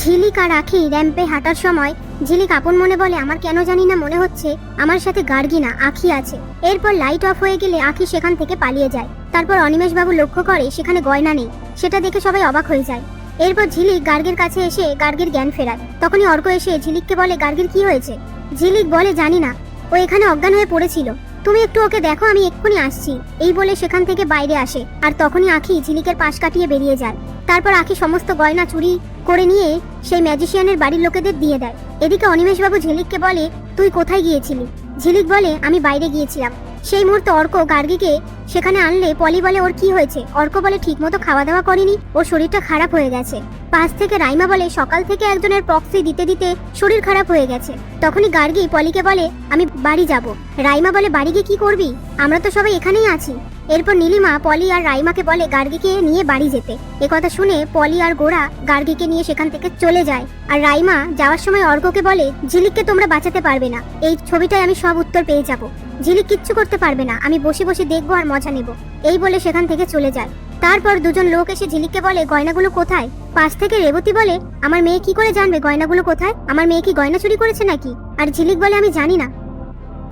ঝিলিক আর আখি র্যাম্পে হাঁটার সময়, ঝিলিক আপন মনে বলে, আমার কেন জানি না মনে হচ্ছে, আমার সাথে গার্গি না, আখি আছে। এরপর লাইট অফ হয়ে গেলে আখি সেখান থেকে পালিয়ে যায়। তারপর অনিমেষ বাবু লক্ষ্য করে, সেখানে গয়না নেই। সেটা দেখে সবাই অবাক হয়ে যায়। এরপর ঝিলিক গার্গের কাছে এসে গার্গের জ্ঞান ফেরায়। তখনই অর্ক এসে ঝিলিককে বলে, গার্গের কি হয়েছে? ঝিলিক বলে, জানি না। ও এখানে অজ্ঞান হয়ে পড়েছিল। তুমি একটু ওকে দেখো, আমি এক্ষুনি আসছি। এই বলে সেখান থেকে বাইরে আসে, আর তখনই আখি ঝিলিকের পাশ কাটিয়ে বেরিয়ে যায়। তারপর আখি সমস্ত গয়না চুরি করে নিয়ে সেই ম্যাজিশিয়ানের বাড়ির লোকেদের দিয়ে দেয়। এদিকে অনিমেষবাবু ঝিলিককে বলে, তুই কোথায় গিয়েছিলি? ঝিলিক বলে, আমি বাইরে গিয়েছিলাম। সেই মুহূর্তে অর্ক গার্গীকে সেখানে আনলে পলি বলে ওর কি হয়েছে? অর্ক বলে ঠিকমতো খাওয়া দাওয়া করেনি, ওর শরীরটা খারাপ হয়ে গেছে। পাশ থেকে রাইমা বলে সকাল থেকে একজনের প্রক্সি দিতে দিতে শরীর খারাপ হয়ে গেছে। তখনই গার্গি পলিকে বলে, আমি বাড়ি যাব। রাইমা বলে, বাড়ি গিয়ে কি করবি? আমরা তো সবাই এখানেই আছি। এরপর নীলিমা পলি আর রাইমাকে বলে গার্গীকে নিয়ে বাড়ি যেতে। এ কথা শুনে পলি আর গোড়া গার্গীকে নিয়ে সেখান থেকে চলে যায়। আর রাইমা যাওয়ার সময় অর্ককে বলে, ঝিলিককে তোমরা বাঁচাতে পারবে না। এই ছবিটায় আমি সব উত্তর পেয়ে যাব। ঝিলিক কিচ্ছু করতে পারবে না। আমি বসে বসে দেখব আর মজা নেব। এই বলে সেখান থেকে চলে যায়। তারপর দুজন লোক এসে ঝিলিককে বলে, গয়নাগুলো কোথায়? পাশ থেকে রেবতী বলে, আমার মেয়ে কি করে জানবে গয়নাগুলো কোথায়? আমার মেয়ে কি গয়না চুরি করেছে নাকি? আর ঝিলিক বলে, আমি জানি না।